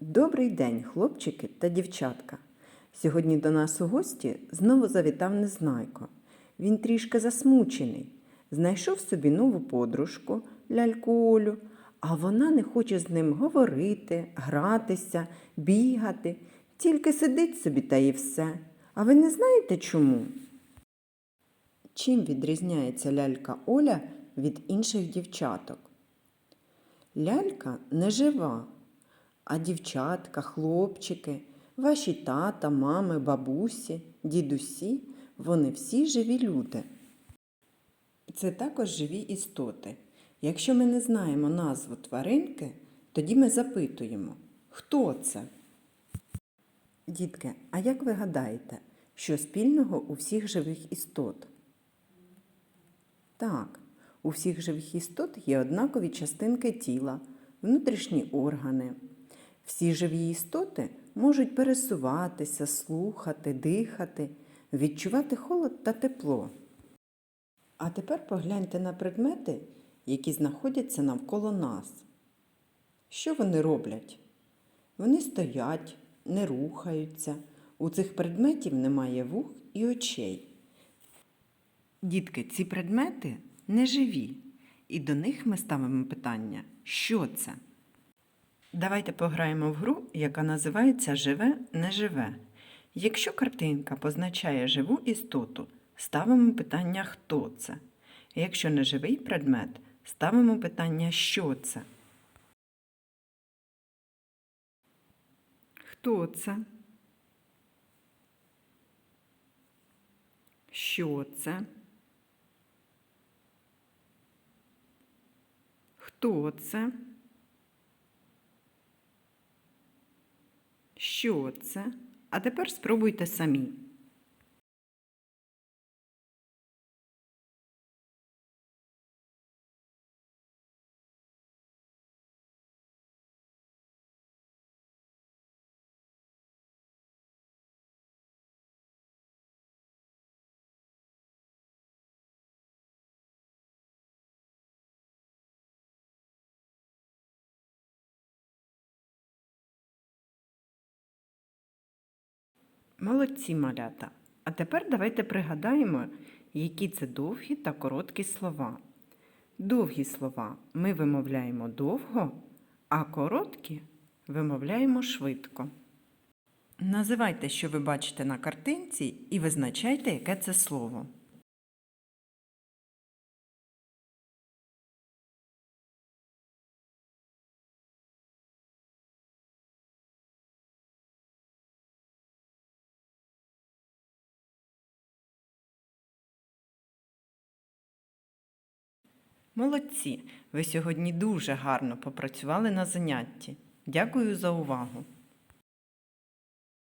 Добрий день, хлопчики та дівчатка. Сьогодні до нас у гості знову завітав Незнайко. Він трішки засмучений. Знайшов собі нову подружку, ляльку Олю, а вона не хоче з ним говорити, гратися, бігати, тільки сидить собі та і все. А ви не знаєте чому? Чим відрізняється лялька Оля від інших дівчаток? Лялька не жива, а дівчатка, хлопчики, ваші тата, мами, бабусі, дідусі вони всі живі люди. Це також живі істоти. Якщо ми не знаємо назву тваринки, тоді ми запитуємо, хто це? Дітки, а як ви гадаєте, що спільного у всіх живих істот? Так, у всіх живих істот є однакові частинки тіла, внутрішні органи. Всі живі істоти можуть пересуватися, слухати, дихати, відчувати холод та тепло. А тепер погляньте на предмети, які знаходяться навколо нас. Що вони роблять? Вони стоять, не рухаються. У цих предметів немає вух і очей. Дітки, ці предмети не живі, і до них ми ставимо питання, що це? Давайте пограємо в гру, яка називається Живе, не живе. Якщо картинка позначає живу істоту, ставимо питання хто це. Якщо не живий предмет, ставимо питання що це. Хто це? Що це? Хто це? Що це? А тепер спробуйте самі. Молодці малята. А тепер давайте пригадаємо, які це довгі та короткі слова. Довгі слова ми вимовляємо довго, а короткі вимовляємо швидко. Називайте, що ви бачите на картинці, і визначайте, яке це слово. Молодці! Ви сьогодні дуже гарно попрацювали на занятті. Дякую за увагу!